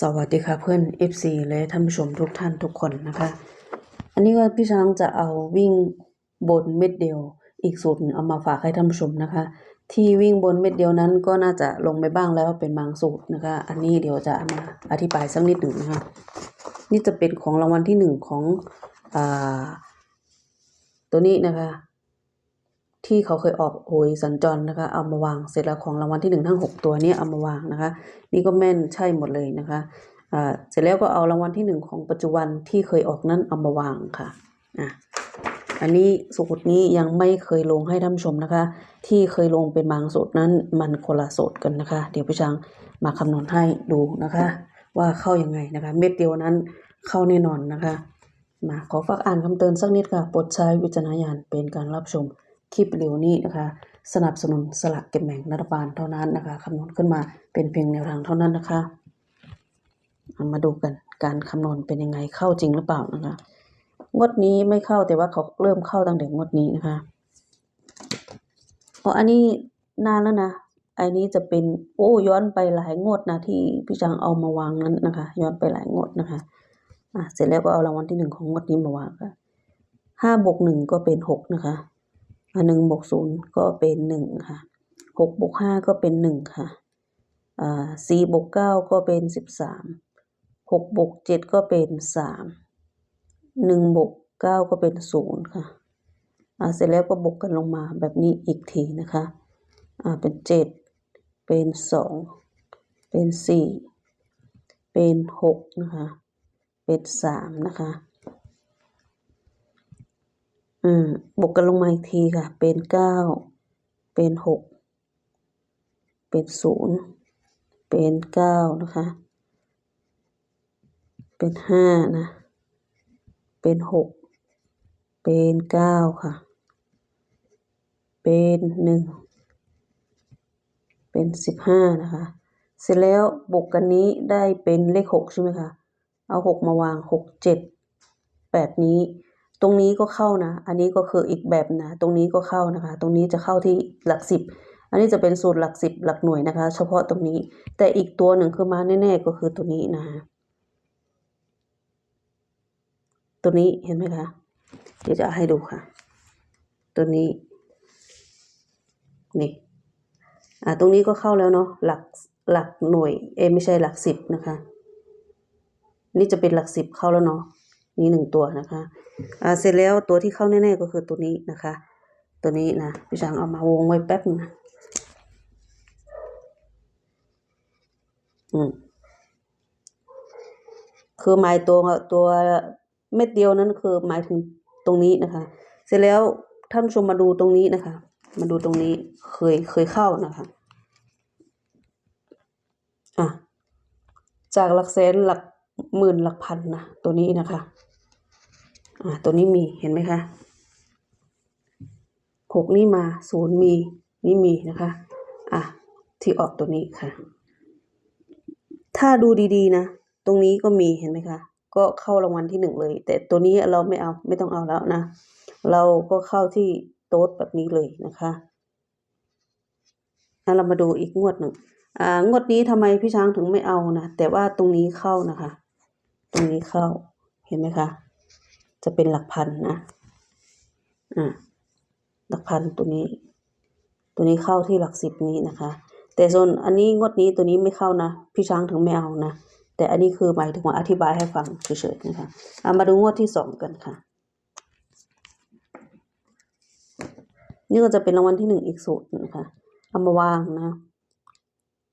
สวัสดีค่ะเพื่อน FC และท่านผู้ชมทุกท่านทุกคนนะคะ อันนี้ก็พี่ช้างจะเอาวิ่งบนเม็ดเดียว อีกสูตรเอามาฝากให้ท่านผู้ชมนะคะ ที่วิ่งบนเม็ดเดียวนั้นก็น่าจะลงไปบ้างแล้วเป็นบางสูตรนะคะ อันนี้เดี๋ยวจะมาอธิบายสักนิดหนึ่งนะคะนี่จะเป็นของรางวัลที่หนึ่งของอ่าตัวนี้นะคะ ที่เขาเคยออกโอยสัญจรนะคะ เอามาวางเสร็จแล้วของรางวัลที่หนึ่งทั้งหกตัวนี้เอามาวางนะคะ นี่ก็แม่นใช่หมดเลยนะคะอ่าเสร็จแล้วก็เอารางวัลที่หนึ่งของปัจจุบันที่เคยออกนั้นเอามาวางค่ะอะอันนี้สูตรนี้ยังไม่เคยลงให้ท่านชมนะคะ ที่เคยลงเป็นบางสูตรนั้นมันคนละสูตรกันนะคะ เดี๋ยวพี่ช้างมาคำนวณให้ดูนะคะ ว่าเข้ายังไงนะคะ เม็ดเดียวนั้นเข้าแน่นอนนะคะมาขอฝากอ่านคำเตือนสักนิดค่ะโปรดใช้วิจารณญาณเป็นการรับชม คลิปวิดีโอนี้นะคะ สนับสนุนสลากเกินแบ่งรัฐบาลเท่านั้นนะคะคำนวณขึ้นมาเป็นเพียงแนวทางเท่านั้นนะคะมาดูกันการคำนวณเป็นยังไงเข้าจริงหรือเปล่านะคะงวดนี้ไม่เข้าแต่ว่าเขาเริ่มเข้าตั้งแต่งวดนี้นะคะอ๋ออันนี้นานแล้วนะอันนี้จะเป็นโอ้ย้อนไปหลายงวดนะที่พี่จังเอามาวางนั้นนะคะ ย้อนไปหลายงวดนะคะอะเสร็จแล้วก็เอารางวัลที่หนึ่งของงวดนี้มาวางค่ะห้าบวกหนึ่งก็เป็นหกนะคะ หนึ่งบวกศูนย์ก็เป็นหนึ่งค่ะหกบวกห้าก็เป็นหนึ่งค่ะสี่บวกเก้าก็เป็นสิบสามหกบวกเจ็ดก็เป็นสามหนึ่งบวกเก้าก็เป็นศูนย์ค่ะเสร็จแล้วก็บวกกันลงมาแบบนี้อีกทีนะคะเป็นเจ็ดเป็นสองเป็นสี่เป็นหกนะคะ เป็นสามนะคะ อืมบวกกันลงมาอีกทีค่ะ เป็นเก้าเป็นหกเป็นศูนย์เป็นเก้านะคะ เป็นห้านะ เป็นหกเป็นเก้าค่ะ เป็นหนึ่งเป็นสิบห้านะคะ เสร็จแล้วบวกกันนี้ได้เป็นเลขหกใช่ไหมคะ เอาหกมาวางหกเจ็ดแปดนี้ ตรงนี้ก็เข้านะ อันนี้ก็คืออีกแบบนะ ตรงนี้ก็เข้านะคะ ตรงนี้จะเข้าที่หลักสิบ อันนี้จะเป็นสูตรหลักสิบหลักหน่วยนะคะ เฉพาะตรงนี้ แต่อีกตัวหนึ่งคือมาแน่ๆก็คือตัวนี้นะคะตัวนี้เห็นไหมคะ เดี๋ยวจะให้ดูค่ะ ตัวนี้ นี่ อ่า ตรงนี้ก็เข้าแล้วเนาะ หลักหลักหน่วย เอไม่ใช่หลักสิบนะคะ นี่จะเป็นหลักสิบเข้าแล้วเนาะ นี่หนึ่งตัวนะคะอ่าเสร็จแล้วตัวที่เข้าแน่ๆก็คือตัวนี้นะคะ ตัวนี้นะพี่ช้างเอามาวงไว้แป๊บนึงนะอืมคือหมายตัวตัวเม็ดเดียวนั้นคือหมายถึงตรงนี้นะคะ เสร็จแล้วท่านชมมาดูตรงนี้นะคะ มาดูตรงนี้เคยเคยเข้านะคะอะจากหลักแสนหลักหมื่นหลักพันนะตัวนี้นะคะ อ่าตัวนี้มีเห็นไหมคะหกนี่มาศูนย์มีนี่มีนะคะอะที่ออกตัวนี้ค่ะ ถ้าดูดีๆนะ ตรงนี้ก็มีเห็นไหมคะก็เข้ารางวัลที่หนึ่งเลย แต่ตัวนี้เราไม่เอาไม่ต้องเอาแล้วนะ เราก็เข้าที่โต๊ดแบบนี้เลยนะคะอะเรามาดูอีกงวดหนึ่งอ่างวดนี้ทำไมพี่ช้างถึงไม่เอานะ แต่ว่าตรงนี้เข้านะคะ ตรงนี้เข้า เห็นไหมคะ จะเป็นหลักพันนะอ่าหลักพันตัวนี้ ตัวนี้เข้าที่หลักสิบนี้นะคะ แต่ส่วนอันนี้งวดนี้ตัวนี้ไม่เข้านะพี่ช้างถึงไม่เอานะแต่อันนี้คือหมายถึงว่าอธิบายให้ฟังเฉยๆนะคะเอามาดูงวดที่สองกันค่ะ นี่ก็จะเป็นรางวัลที่หนึ่งอีกสูตรนะคะเอามาวางนะ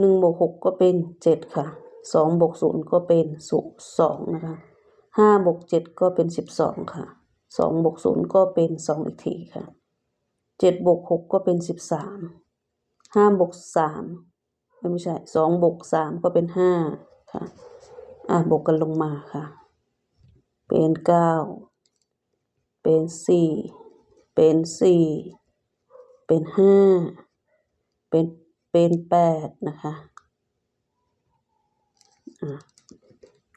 หนึ่งบวกหกก็เป็นเจ็ดค่ะสองบวกศูนย์ก็เป็นสุสองนะคะ ห้าบวกเจ็ดก็เป็นสิบสองค่ะสองบวกศูนย์ก็เป็นสองอีกทีค่ะเจ็ดบวกหกก็เป็นสิบสามห้าบวกสามไม่ใช่สองบวกสามก็เป็นห้าค่ะอะบวกกันลงมาค่ะ เป็นเก้าเป็นสี่เป็นสี่เป็นห้าเป็นเป็นแปดนะคะ อะ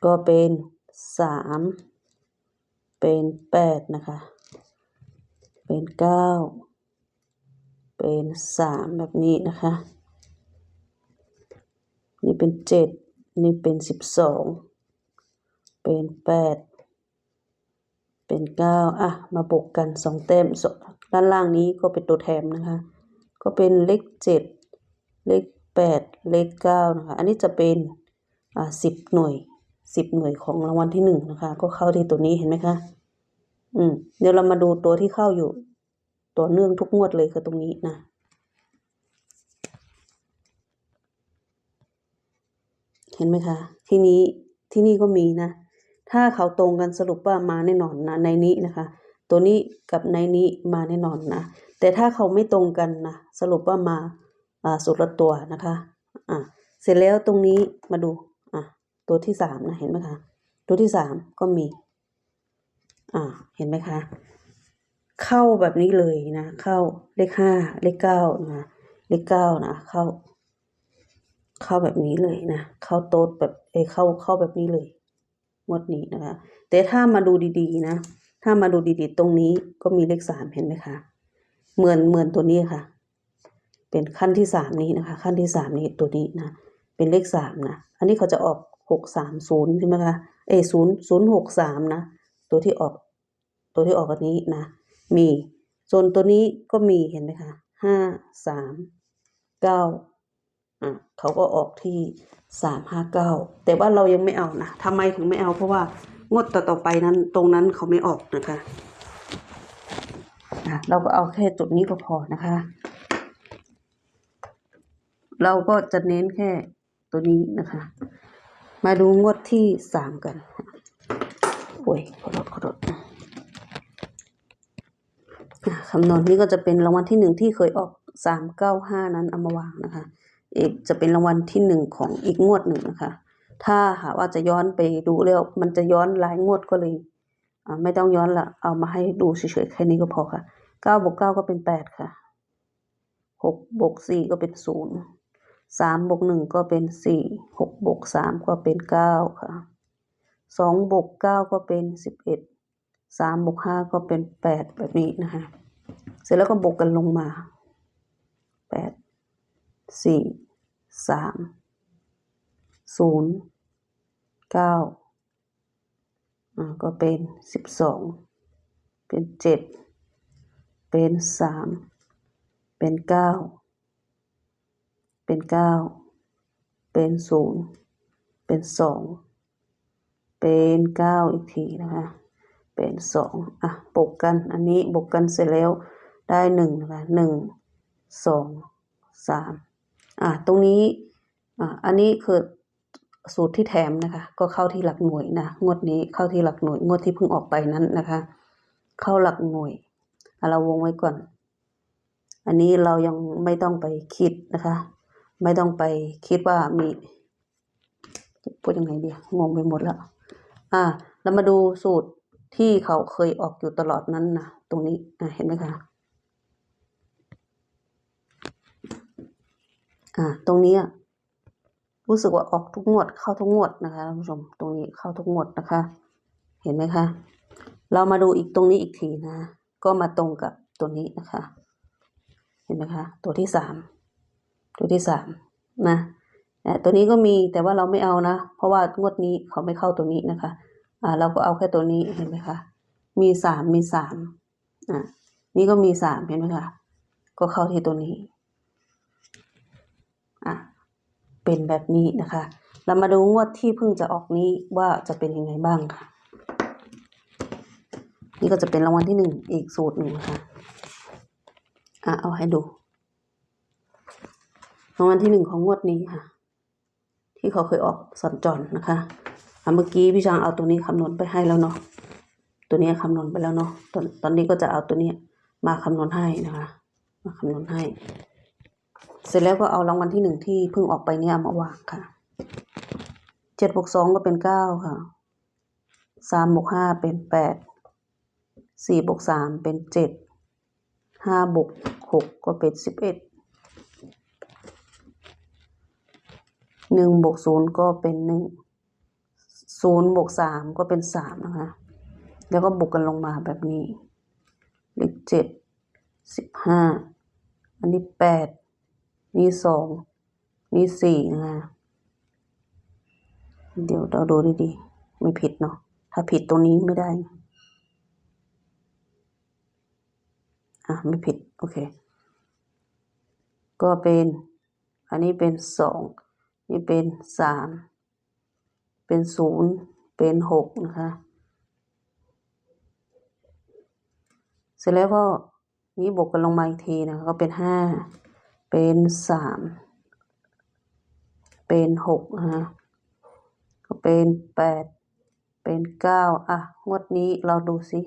ก็เป็น สามเป็นแปดนะคะ เป็นเก้าเป็นสามแบบนี้นะคะ นี่เป็นเจ็ดนี่เป็นสิบสองเป็นแปดเป็นเก้าอะ มาบวกกันสองแต้มด้านล่างนี้ก็เป็นตัวแถมนะคะ ก็เป็นเลขเจ็ดเลขแปดเลขเก้านะคะ อันนี้จะเป็นอ่าสิบหน่วย สิบหน่วยของรางวัลที่หนึ่งนะคะ ก็เข้าที่ตัวนี้เห็นไหมคะ อืม เดี๋ยวเรามาดูตัวที่เข้าอยู่ตัวเนื่องทุกงวดเลยคือตรงนี้นะเห็นไหมคะ ที่นี้ที่นี่ก็มีนะ ถ้าเขาตรงกันสรุปว่ามาแน่นอนนะในนี้นะคะ ตัวนี้กับในนี้มาแน่นอนนะ แต่ถ้าเขาไม่ตรงกันนะสรุปว่ามาอ่าสุดละตัวนะคะ อ่าเสร็จแล้วตรงนี้มาดู ตัวที่สามนะเห็นไหมคะ ตัวที่สามก็มี อ่า เห็นไหมคะ เข้าแบบนี้เลยนะ เข้าเลขห้าเลขเก้านะเลขเก้านะ เข้า เข้าแบบนี้เลยนะ เข้าโต๊ดแบบเอเข้าเข้าแบบนี้เลยงวดนี้นะคะ แต่ถ้ามาดูดีๆนะ ถ้ามาดูดีๆ ตรงนี้ก็มีเลขสามเห็นไหมคะ เหมือนเหมือนตัวนี้ค่ะ เป็นขั้นที่สามนี้นะคะ ขั้นที่สามนี้ตัวนี้นะ เป็นเลขสามนะ อันนี้เขาจะออก หกสามศูนย์ใช่ไหมคะ เอศูนย์ศูนย์หกสามนะ ตัวที่ออก ตัวที่ออกอันนี้นะ มีส่วนตัวนี้ก็มีเห็นไหมคะห้าสามเก้าอะเขาก็ออกที่สามห้าเก้าแต่ว่าเรายังไม่เอานะทำไมถึงไม่เอา เพราะว่างวดต่อๆไปนั้น ตรงนั้นเขาไม่ออกนะคะอะเราก็เอาแค่จุดนี้ก็พอนะคะ เราก็จะเน้นแค่ตัวนี้นะคะ มาดูงวดที่สามกันโอ้ยขอโทษขอโทษอะคำนวณนี้ก็จะเป็นรางวัลที่หนึ่งที่เคยออกสามเก้าห้านั้นเอามาวางนะคะอีกจะเป็นรางวัลที่หนึ่งของอีกงวดหนึ่งนะคะ ถ้าหาว่าจะย้อนไปดูแล้วมันจะย้อนหลายงวดก็เลยไม่ต้องย้อนละเอามาให้ดูเฉยๆแค่นี้ก็พอค่ะเก้าบวกเก้าก็เป็นแปดค่ะหกบวกสี่ก็เป็นศูนย์ สามบวกหนึ่งก็เป็นสี่หกบวกสามก็เป็นเก้าค่ะสองบวกเก้าก็เป็นสิบเอ็ดสามบวกห้าก็เป็นแปดแบบนี้นะคะ เสร็จแล้วก็บวกกันลงมาแปดสี่สามศูนย์เก้าอ่าก็เป็นสิบสองเป็นเจ็ดเป็นสามเป็นเก้า เป็นเก้า เป็นศูนย์เป็นสอง เป็นเก้าอีกทีนะคะ เป็นสองอะบวกกัน อันนี้บวกกันเสร็จแล้วได้หนึ่งนะคะหนึ่งสองสามอะตรงนี้อะอันนี้คือสูตรที่แถมนะคะ ก็เข้าที่หลักหน่วยนะ งวดนี้เข้าที่หลักหน่วย งวดที่เพิ่งออกไปนั้นนะคะ เข้าหลักหน่วยอะเราวงไว้ก่อน อันนี้เรายังไม่ต้องไปคิดนะคะ ไม่ต้องไปคิดว่ามีพูดยังไงดีงงไปหมดแล้ว อะเรามาดูสูตรที่เขาเคยออกอยู่ตลอดนั้นนะตรงนี้อะเห็นไหมคะอะตรงนี้อะรู้สึกว่าออกทุกงวดเข้าทุกงวดนะคะท่านผู้ชมตรงนี้เข้าทุกงวดนะคะ เห็นไหมคะ เรามาดูอีกตรงนี้อีกทีนะ ก็มาตรงกับตัวนี้นะคะ เห็นไหมคะ ตัวที่สาม ตัวที่สามนะตัวนี้ก็มีแต่ว่าเราไม่เอานะ เพราะว่างวดนี้เขาไม่เข้าตัวนี้นะคะ อ่า เราก็เอาแค่ตัวนี้เห็นไหมคะมีสามมีสามอ่านี่ก็มีสามเห็นไหมคะก็เข้าที่ตัวนี้อะเป็นแบบนี้นะคะ เรามาดูงวดที่เพิ่งจะออกนี้ว่าจะเป็นยังไงบ้างค่ะ นี่ก็จะเป็นรางวัลที่หนึ่งอีกสูตรหนึ่งนะคะอะเอาให้ดูางวัลที่หนึ่งของงวดนี้ค่ะ ที่เขาเคยออกสัญจรนะคะเมื่อกี้พี่ช้างเอาตัวนี้คำนวณไปให้แล้วเนาะตัวนี้คำนวณไปแล้วเนาะตอนตอนนี้ก็จะเอาตัวนี้มาคำนวณให้นะคะ มาคำนวณให้ เสร็จแล้วก็เอารางวัลที่หนึ่งที่เพิ่งออกไปเนี่ยมาวางค่ะเจ็ดบวกสองก็เป็นเก้าค่ะสามบวกห้าเป็นแปดสี่บวกสามเป็นเจ็ดห้าบวกหกก็เป็นสิบเอ็ด หนึ่งบวกศูนย์ก็เป็นหนึ่งศูนย์บวกสามก็เป็นสามนะคะ แล้วก็บวกกันลงมาแบบนี้ เลขเจ็ดสิบห้าอันนี้แปดนี่สองนี่สี่นะคะเดี๋ยวเราดูดีๆ ไม่ผิดเนาะ ถ้าผิดตรงนี้ไม่ได้ อะ ไม่ผิด โอเค ก็เป็น อันนี้เป็นสอง นี่เป็นสาม เป็นศูนย์เป็นหกนะคะ เสร็จแล้วก็นี้บวกกันลงมาอีกทีนะคะก็เป็นห้า เป็นสาม เป็นหกนะคะก็เป็นแปด เป็นเก้าอะ งวดนี้เราดูสิ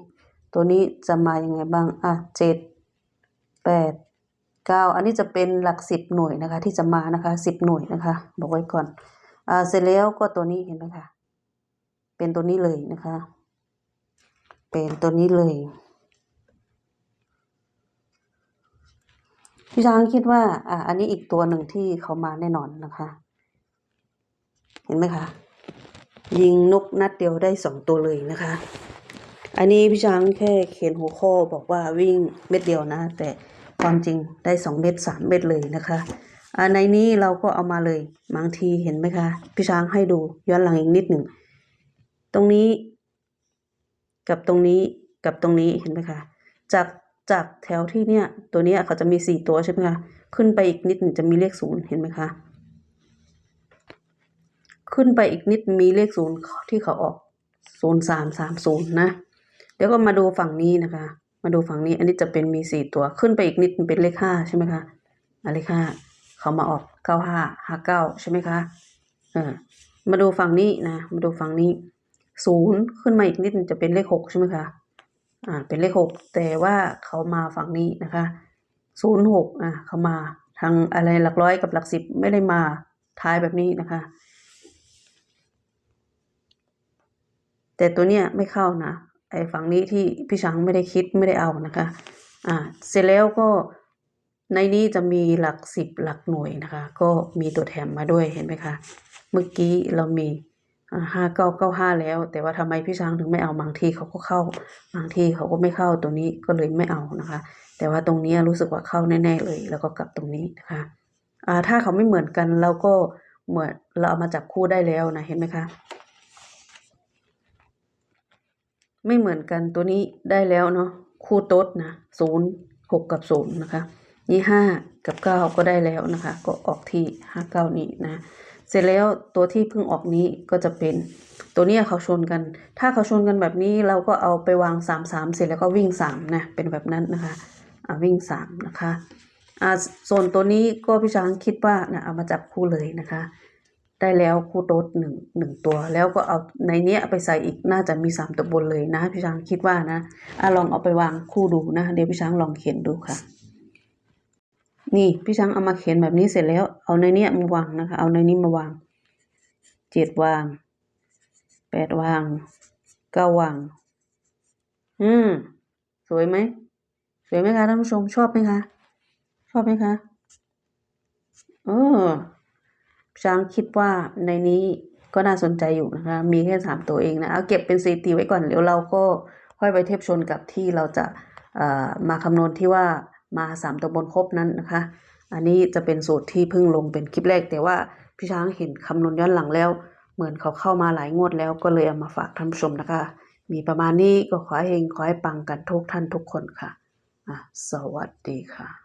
ตัวนี้จะมายังไงบ้าง อะเจ็ดแปด เก้าอันนี้จะเป็นหลักสิบหน่วยนะคะ ที่จะมานะคะสิบหน่วยนะคะ บอกไว้ก่อนอ่าเสร็จแล้วก็ตัวนี้เห็นไหมคะเป็นตัวนี้เลยนะคะ เป็นตัวนี้เลยพี่ช้างคิดว่า อ่า อันนี้อีกตัวหนึ่งที่เขามาแน่นอนนะคะ เห็นไหมคะ ยิงนกนัดเดียวได้สองตัวเลยนะคะ อันนี้พี่ช้างแค่เขียนหัวข้อบอกว่าวิ่งเม็ดเดียวนะ แต่ ความจริงได้สองเม็ดสามเม็ดเลยนะคะในนี้เราก็เอามาเลยบางทีเห็นไหมคะพี่ช้างให้ดูย้อนหลังอีกนิดหนึ่งตรงนี้ กับตรงนี้กับตรงนี้เห็นไหมคะจากจากแถวที่เนี่ยตัวเนี้ยเขาจะมีสี่ตัวใช่ไหมคะขึ้นไปอีกนิดจะมีเลขศูนย์เห็นไหมคะขึ้นไปอีกนิดมีเลขศูนย์ที่เขาออกศูนย์สามสามศูนย์นะ เดี๋ยวก็มาดูฝั่งนี้นะคะ มาดูฝั่งนี้ อันนี้จะเป็นมีสี่ตัวขึ้นไปอีกนิดเป็นเลขห้าใช่ไหมคะเลขห้าเขามาออกเก้าห้าห้าเก้าใช่ไหมคะเออมาดูฝั่งนี้นะ มาดูฝั่งนี้ศูนย์ขึ้นมาอีกนิดจะเป็นเลขหกใช่ไหมคะอ่าเป็นเลขหกแต่ว่าเขามาฝั่งนี้นะคะศูนย์หกอะเขามาทางอะไรหลักร้อยกับหลักสิบไม่ได้มาท้ายแบบนี้นะคะ แต่ตัวเนี้ยไม่เข้านะ ไอ้ฝั่งนี้ที่พี่ช้างไม่ได้คิดไม่ได้เอานะคะอ่าเสร็จแล้วก็ในนี้จะมีหลักสิบหลักหน่วยนะคะ ก็มีตัวแถมมาด้วยเห็นไหมคะเมื่อกี้เรามีห้าเก้าเก้าห้าแล้ว แต่ว่าทำไมพี่ช้างถึงไม่เอาบางทีเขาก็เข้าบางทีเขาก็ไม่เข้าตัวนี้ก็เลยไม่เอานะคะ แต่ว่าตรงนี้รู้สึกว่าเข้าแน่ๆเลย แล้วก็กลับตรงนี้นะคะอ่าถ้าเขาไม่เหมือนกันเราก็เหมือนเราเอามาจับคู่ได้แล้วนะเห็นไหมคะ ไม่เหมือนกันตัวนี้ได้แล้วเนาะคู่โต๊ดนะศูนย์หกกับศูนย์นะคะ นี่ห้ากับเก้าก็ได้แล้วนะคะ ก็ออกที่ห้าเก้านี้นะ เสร็จแล้วตัวที่เพิ่งออกนี้ก็จะเป็นตัวนี้เขาชนกัน ถ้าเขาชนกันแบบนี้เราก็เอาไปวางสามสามเสร็จแล้วก็วิ่งสามนะเป็นแบบนั้นนะคะอ่าวิ่งสามนะคะอ่าส่วนตัวนี้ก็พี่ช้างคิดว่านะเอามาจับคู่เลยนะคะ ได้แล้วคู่โต๊ดหนึ่งหนึ่งตัว แล้วก็เอาในเนี้ยไปใส่อีกน่าจะมีสามตัวบนเลยนะพี่ช้างคิดว่านะอะลองเอาไปวางคู่ดูนะ เดี๋ยวพี่ช้างลองเขียนดูค่ะ นี่พี่ช้างเอามาเขียนแบบนี้เสร็จแล้ว เอาในเนี้ยมาวางนะคะ เอาในนี้มาวางเจ็ดวางแปดวางเก้าวาง อืม สวยไหมสวยไหมคะท่านผู้ชมชอบไหมคะ ชอบไหมคะเออ ช้างคิดว่าในนี้ก็น่าสนใจอยู่นะคะ มีแค่สามตัวเองนะ เอาเก็บเป็นสถิติไว้ก่อน เดี๋ยวเราก็ค่อยไปเทียบชนกับที่เราจะมาคำนวณที่ว่ามาสามตัวบนครบนั้นนะคะ อันนี้จะเป็นสูตรที่เพิ่งลงเป็นคลิปแรก แต่ว่าพี่ช้างเห็นคำนวณย้อนหลังแล้ว เหมือนเขาเข้ามาหลายงวดแล้วก็เลยเอามาฝากท่านผู้ชมนะคะ มีประมาณนี้ก็ขอให้เฮงขอให้ปังกันทุกท่านทุกคนคะ่ะ สวัสดีค่ะ